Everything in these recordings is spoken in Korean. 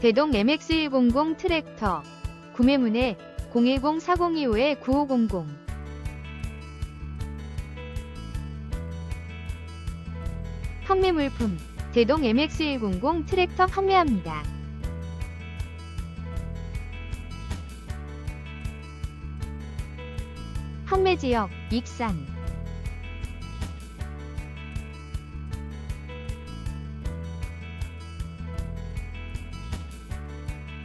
대동 MX100 트랙터. 구매문의 010-4025-9500 판매 물품 대동 MX100 트랙터 판매합니다. 판매 지역 익산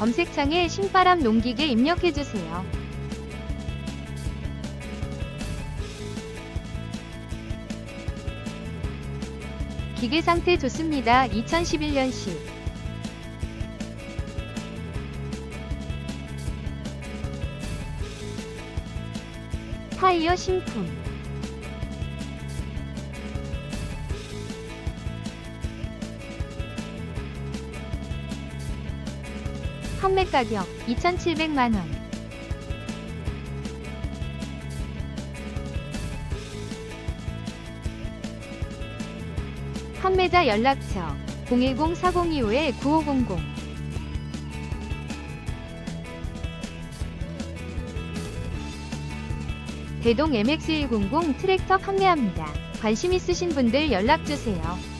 검색창에 신바람 농기계 입력해주세요. 기계 상태 좋습니다. 2011년식 타이어 신품 판매 가격 2,700만 원 판매자 연락처 010-4025-9500 대동 MX100 트랙터 판매합니다. 관심 있으신 분들 연락주세요.